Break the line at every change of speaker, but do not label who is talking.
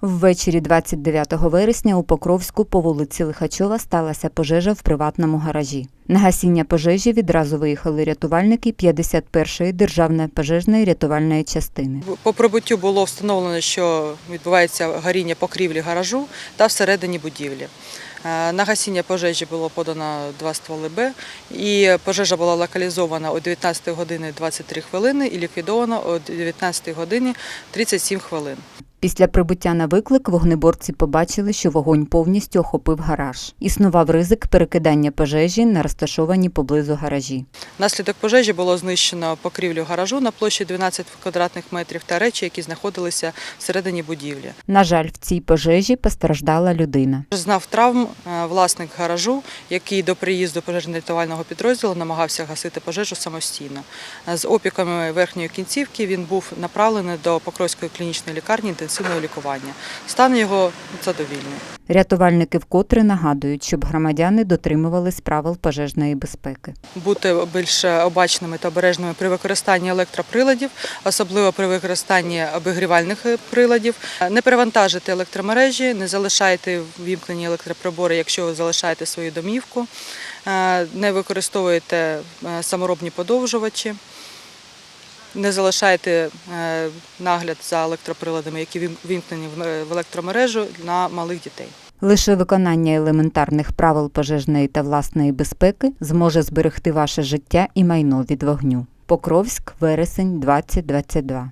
Ввечері 29 вересня у Покровську по вулиці Лихачова сталася пожежа в приватному гаражі. На гасіння пожежі відразу виїхали рятувальники 51-ї державної пожежної рятувальної частини.
По прибуттю було встановлено, що відбувається горіння покрівлі гаражу та всередині будівлі. Е, На гасіння пожежі було подано два стволи Б, і пожежа була локалізована о 19 години 23 хвилини і ліквідована о 19 годині 37 хвилин.
Після прибуття на виклик вогнеборці побачили, що вогонь повністю охопив гараж. Існував ризик перекидання пожежі на розташовані поблизу гаражі.
Внаслідок пожежі було знищено покрівлю гаражу на площі 12 квадратних метрів та речі, які знаходилися всередині будівлі.
На жаль, в цій пожежі постраждала людина.
Знав травм е, власник гаражу, який до приїзду пожежно-рятувального підрозділу намагався гасити пожежу самостійно. Е, З опіками верхньої кінцівки він був направлений до Покровської клінічної лікарні інтенсивного лікування. Стан його задовільний.
Рятувальники вкотре нагадують, щоб громадяни дотримувались правил пожежної безпеки.
Бути більш обачними та обережними при використанні електроприладів, особливо при використанні обігрівальних приладів. Не перевантажити електромережі, не залишайте ввімкнені електроприбори, якщо ви залишаєте свою домівку, Е, не використовуйте е, саморобні подовжувачі. Не залишайте е, нагляд за електроприладами, які вім- вімкнені е, в електромережу на малих дітей.
Лише виконання елементарних правил пожежної та власної безпеки зможе зберегти ваше життя і майно від вогню. Покровськ, вересень 2022